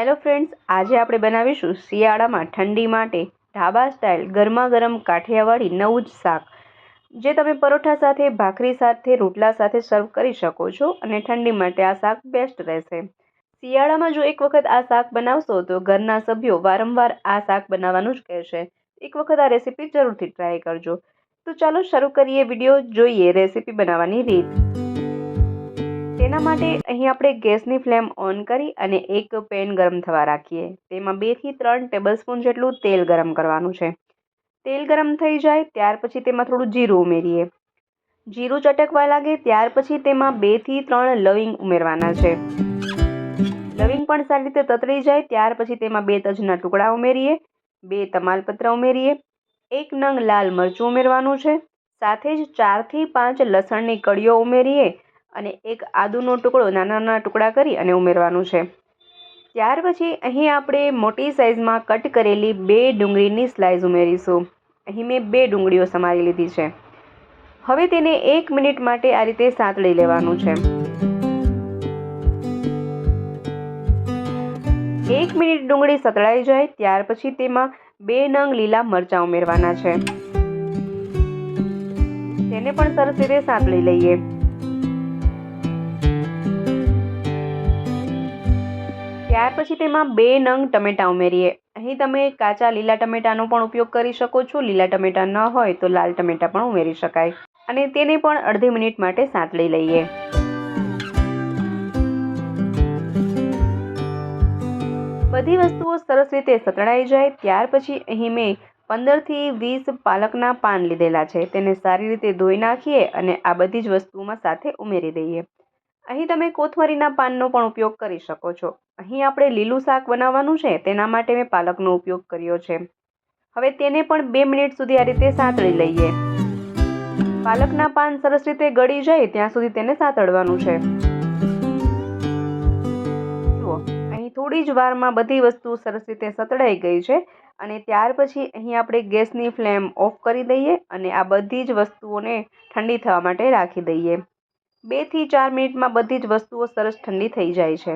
Hello friends આજે આપણે બનાવીશું શિયાળામાં ઠંડી માટે ઢાબા સ્ટાઇલ ગરમા ગરમ કાઠિયાવાડી નવું જ શાક, જે તમે પરોઠા સાથે, ભાખરી સાથે, રોટલા સાથે સર્વ કરી શકો છો અને ઠંડી માટે આ શાક બેસ્ટ રહેશે. શિયાળામાં જો એક વખત આ શાક બનાવશો તો ઘરના સભ્યો વારંવાર આ શાક બનાવવાનું જ કહેશે. એક વખત આ રેસીપી જરૂરથી ટ્રાય કરજો. તો ચાલો શરૂ કરીએ વીડિયો, જોઈએ રેસીપી બનાવવાની રીત. તેના માટે અહીં આપણે ગેસની ફ્લેમ ઓન કરી અને એક પેન ગરમ થવા રાખીએ. તેમાં બેથી ત્રણ ટેબલસ્પૂન જેટલું તેલ ગરમ કરવાનું છે. તેલ ગરમ થઈ જાય ત્યાર પછી તેમાં થોડું જીરું ઉમેરીએ. જીરું ચટકવા લાગે ત્યાર પછી તેમાં બેથી ત્રણ લવિંગ ઉમેરવાના છે. લવિંગ પણ સારી રીતે તતરી જાય ત્યાર પછી તેમાં બે તજના ટુકડા ઉમેરીએ, બે તમાલપત્ર ઉમેરીએ, એક નંગ લાલ મરચું ઉમેરવાનું છે. સાથે જ ચારથી પાંચ લસણની કળીઓ ઉમેરીએ અને એક આદુનો ટુકડો નાના નાના ટુકડા કરી અને ઉમેરવાનું છે. ત્યાર પછી અહીં આપણે મોટી સાઇઝમાં કટ કરેલી બે ડુંગળીની સ્લાઇસ ઉમેરીશું. અહીં મેં બે ડુંગળીઓ સમારી લીધી છે. હવે તેને એક મિનિટ માટે આ રીતે સાંતળી લેવાનું છે. એક મિનિટ ડુંગળી સતળાઈ જાય, ત્યાર પછી તેમાં બે નંગ લીલા મરચાં ઉમેરવાના છે. તેને પણ સરસ રીતે સાંતળી લઈએ. ત્યાર પછી તેમાં બે નંગ ટમેટાં ઉમેરીએ. અહીં તમે કાચા લીલા ટમેટાનો પણ ઉપયોગ કરી શકો છો. લીલા ટમેટાં ન હોય તો લાલ ટમેટાં પણ ઉમેરી શકાય. અને તેને પણ અડધી મિનિટ માટે સાંતળી લઈએ. બધી વસ્તુઓ સરસ રીતે સતળાઈ જાય. ત્યાર પછી અહીં મેં પંદરથી વીસ પાલકના પાન લીધેલા છે. તેને સારી રીતે ધોઈ નાખીએ અને આ બધી જ વસ્તુઓમાં સાથે ઉમેરી દઈએ. અહીં તમે કોથમરીના પાનનો પણ ઉપયોગ કરી શકો છો. અહીં આપણે લીલું શાક બનાવવાનું છે, તેના માટે મેં પાલકનો ઉપયોગ કર્યો છે. હવે તેને પણ બે મિનિટ સુધી આ રીતે સાંતળી લઈએ. પાલકના પાન સરસ રીતે ગળી જાય, ત્યાં સુધી તેને સાંતળવાનું છે. જુઓ, અહીં થોડી જ વારમાં બધી વસ્તુ સરસ રીતે સતળાઈ ગઈ છે અને ત્યાર પછી અહીં આપણે ગેસની ફ્લેમ ઓફ કરી દઈએ અને આ બધી જ વસ્તુઓને ઠંડી થવા માટે રાખી દઈએ. બેથી ચાર મિનિટમાં બધી જ વસ્તુઓ સરસ ઠંડી થઈ જાય છે.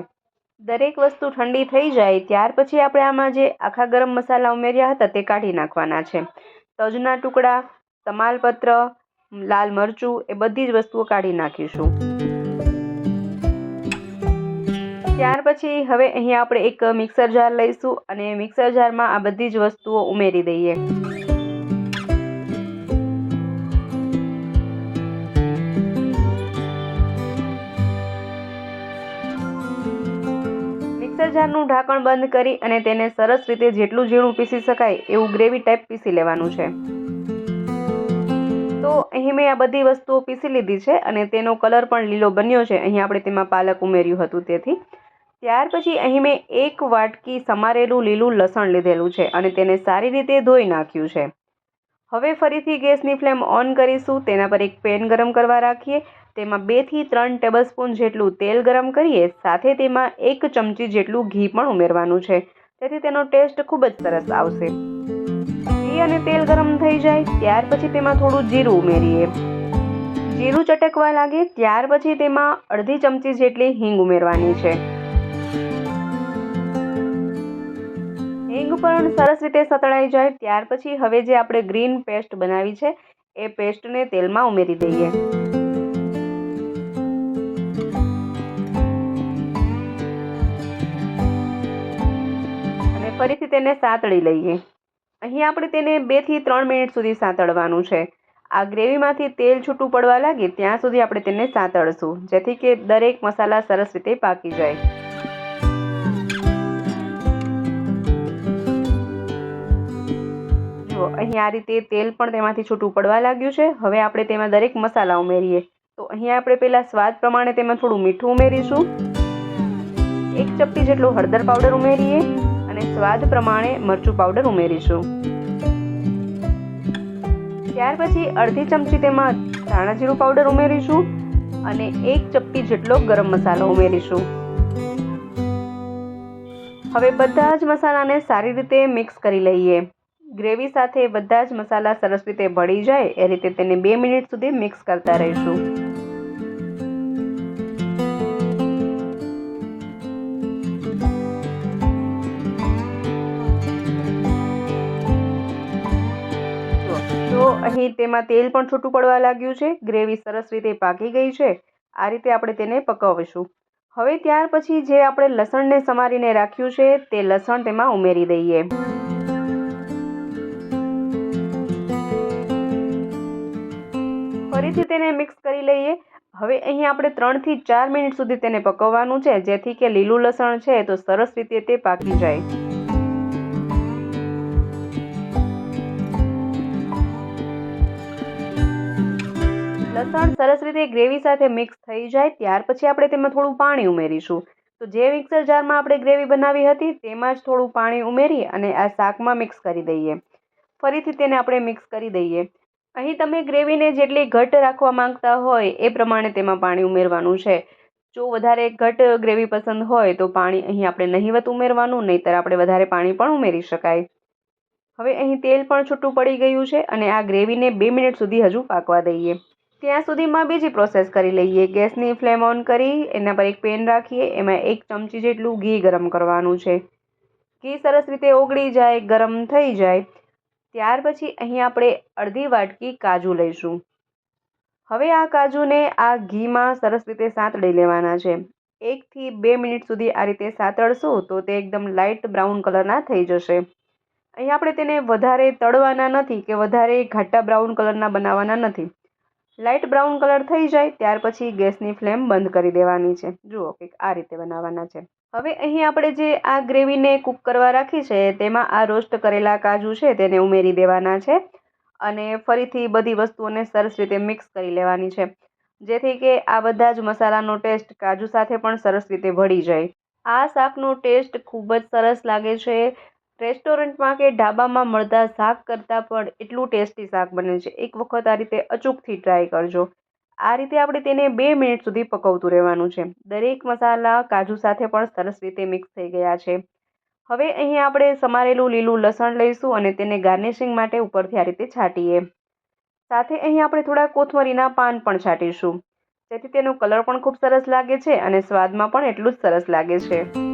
દરેક વસ્તુ ઠંડી થઈ જાય ત્યાર પછી આપણે આમાં જે આખા ગરમ મસાલા ઉમેર્યા હતા તે કાઢી નાખવાના છે. તજના ટુકડા, તમાલપત્ર, લાલ મરચું એ બધી જ વસ્તુઓ કાઢી નાખીશું. ત્યાર પછી હવે અહીં આપણે એક મિક્સર જાર લઈશું અને મિક્સર જારમાં આ બધી જ વસ્તુઓ ઉમેરી દઈએ. જારનું ઢાંકણ બંધ કરી અને તેને સરસ રીતે જેટલું ઝીણું પીસી શકાય એવું ગ્રેવી ટાઈપ પીસી લેવાનું છે. તો અહીં મેં આ બધી વસ્તુઓ પીસી લીધી છે અને તેનો કલર પણ લીલો બન્યો છે. અહીં આપણે તેમાં પાલક ઉમેર્યું હતું તેથી. ત્યાર પછી અહીં મેં એક વાટકી સમારેલું લીલું લસણ લીધેલું છે અને તેને સારી રીતે ધોઈ નાખ્યું છે. હવે ફરીથી ગેસની ફ્લેમ ઓન કરીશું. તેના પર એક પેન ગરમ કરવા રાખીએ. તેમાં બેથી ત્રણ ટેબલસ્પૂન જેટલું તેલ ગરમ કરીએ, સાથે તેમાં એક ચમચી જેટલું ઘી પણ ઉમેરવાનું છે. તેથી તેનો ટેસ્ટ ખૂબ જ સરસ આવશે. ઘી અને તેલ ગરમ થઈ જાય, ત્યાર પછી તેમાં થોડું જીરું ઉમેરીએ. જીરું ચટકવા લાગે, ત્યાર પછી તેમાં અડધી ચમચી જેટલી હિંગ ઉમેરવાની છે. હિંગ પણ સરસ રીતે સતળાઈ જાય, ત્યાર પછી હવે જે આપણે ગ્રીન પેસ્ટ બનાવી છે, એ પેસ્ટને તેલમાં ઉમેરી દઈએ. ફરીથી તેને સાતળી લઈએ. અહીં આપણે તેને બેથી ત્રણ મિનિટ સુધી સાંતળવાનું છે. આ ગ્રેવીમાંથી તેલ છૂટું પડવા લાગે ત્યાં સુધી આપણે તેને સાતળશું, જેથી કે દરેક મસાલા સરસ રીતે પાકી જાય. અહીં આ રીતે તેલ પણ તેમાંથી છૂટું પડવા લાગ્યું છે. હવે આપણે તેમાં દરેક મસાલા ઉમેરીએ. તો અહીંયા આપણે પહેલાં સ્વાદ પ્રમાણે તેમાં થોડું મીઠું ઉમેરીશું. એક ચપટી જેટલું હળદર પાવડર ઉમેરીએ અને સ્વાદ પ્રમાણે મરચું પાવડર ઉમેરીશું. ત્યાર પછી અડધી ચમચી તેમાં ધાણા જીરું પાવડર ઉમેરીશું અને એક ચપટી જેટલો ગરમ મસાલો ઉમેરીશું. હવે બધા જ મસાલાને સારી રીતે મિક્સ કરી લઈએ. ગ્રેવી સાથે બધા જ મસાલા સરસ રીતે ભળી જાય, એ રીતે તેને બે મિનિટ સુધી મિક્સ કરતા રહીશું. તો અહીં તેમાં તેલ પણ છૂટું પડવા લાગ્યું છે, ગ્રેવી સરસ રીતે પાકી ગઈ છે, આ રીતે આપણે તેને પકવીશું. હવે ત્યાર પછી જે આપણે લસણને સમારીને રાખ્યું છે, તે લસણ તેમાં ઉમેરી દઈએ. ફરીથી તેને મિક્સ કરી લઈએ. હવે અહીં આપણે ત્રણથી ચાર મિનિટ સુધી તેને પકવવાનું છે, જેથી કે લીલું લસણ છે તો સરસ રીતે તે પાકી જાય. લસણ સરસ રીતે ગ્રેવી સાથે મિક્સ થઈ જાય, ત્યાર પછી આપણે તેમાં થોડું પાણી ઉમેરીશું. તો જે મિક્સર જારમાં આપણે ગ્રેવી બનાવી હતી, તેમાં જ થોડું પાણી ઉમેરી અને આ શાકમાં મિક્સ કરી દઈએ. ફરીથી તેને આપણે મિક્સ કરી દઈએ. અહીં તમે ગ્રેવીને જેટલી ઘટ રાખવા માંગતા હોય એ પ્રમાણે તેમાં પાણી ઉમેરવાનું છે. જો વધારે ઘટ ગ્રેવી પસંદ હોય તો પાણી અહીં આપણે નહીવત ઉમેરવાનું, નહીંતર આપણે વધારે પાણી પણ ઉમેરી શકાય. હવે અહીં તેલ પણ છૂટું પડી ગયું છે અને આ ગ્રેવીને બે મિનિટ સુધી હજુ પાકવા દઈએ. ત્યાં સુધીમાં બીજી પ્રોસેસ કરી લઈએ. ગેસની ફ્લેમ ઓન કરી, એના પર એક પેન રાખીએ, એમાં એક ચમચી જેટલું ઘી ગરમ કરવાનું છે. ઘી સરસ રીતે ઓગળી જાય, ગરમ થઈ જાય. ત્યાર પછી અહીં આપણે અડધી વાટકી કાજુ લઈશું. હવે આ કાજુને આ ઘીમાં સરસ રીતે સાંતળી લેવાના છે. એકથી બે મિનિટ સુધી આ રીતે સાંતળશું તો તે એકદમ લાઇટ બ્રાઉન કલરના થઈ જશે. અહીં આપણે તેને વધારે તળવાના નથી કે વધારે ઘાટા બ્રાઉન કલરના બનાવવાના નથી. લાઇટ બ્રાઉન કલર થઈ જાય, ત્યાર પછી ગેસની ફ્લેમ બંધ કરી દેવાની છે. જુઓ કંઈક આ રીતે બનાવવાના છે. હવે અહીં આપણે જે આ ગ્રેવીને કૂક કરવા રાખી છે, તેમાં આ રોસ્ટ કરેલા કાજુ છે, તેને ઉમેરી દેવાના છે અને ફરીથી બધી વસ્તુઓને સરસ રીતે મિક્સ કરી લેવાની છે. જેથી કે આ બધા જ મસાલાનો ટેસ્ટ કાજુ સાથે પણ સરસ રીતે ભળી જાય. આ શાકનો ટેસ્ટ ખૂબ જ સરસ લાગે છે. રેસ્ટોરન્ટમાં કે ઢાબામાં મળતા શાક કરતાં પણ એટલું ટેસ્ટી શાક બને છે. એક વખત આ રીતે અચૂકથી ટ્રાય કરજો. આ રીતે આપણે તેને બે મિનિટ સુધી પકવતું રહેવાનું છે. દરેક મસાલા કાજુ સાથે પણ સરસ રીતે મિક્સ થઈ ગયા છે. હવે અહીં આપણે સમારેલું લીલું લસણ લઈશું અને તેને ગાર્નિશિંગ માટે ઉપરથી આ રીતે છાંટીએ. સાથે અહીં આપણે થોડા કોથમરીના પાન પણ છાંટીશું. જેથી તેનો કલર પણ ખૂબ સરસ લાગે છે અને સ્વાદમાં પણ એટલું જ સરસ લાગે છે.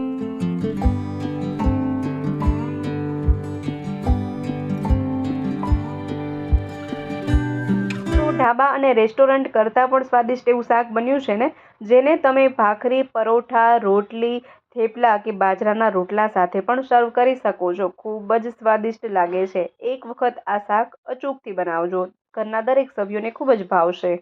ઢાબા અને રેસ્ટોરન્ટ કરતાં પણ સ્વાદિષ્ટ એવું શાક બન્યું છે ને, જેને તમે ભાખરી, પરોઠા, રોટલી, થેપલા કે બાજરાના રોટલા સાથે પણ સર્વ કરી શકો છો. ખૂબ જ સ્વાદિષ્ટ લાગે છે. એક વખત આ શાક અચૂકથી બનાવજો. ઘરના દરેક સભ્યોને ખૂબ જ ભાવશે.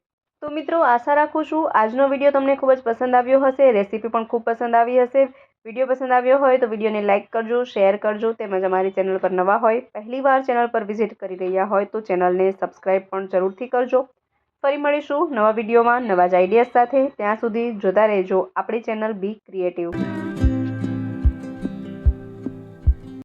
તો મિત્રો, આશા રાખું છું આજનો વીડિયો તમને ખૂબ જ પસંદ આવ્યો હશે, રેસીપી પણ ખૂબ પસંદ આવી હશે. વીડિયો પસંદ આવ્યો હોય તો વિડીયોને લાઇક કરજો, શેર કરજો તેમજ અમારી ચેનલ પર નવા હોય, પહેલીવાર ચેનલ પર વિઝિટ કરી રહ્યા હોય તો ચેનલને સબસ્ક્રાઈબ પણ જરૂરથી કરજો. ફરી મળીશું નવા વિડીયોમાં નવા જ આઈડિયાઝ સાથે. ત્યાં સુધી જોતા રહેજો આપણી ચેનલ બી ક્રિએટિવ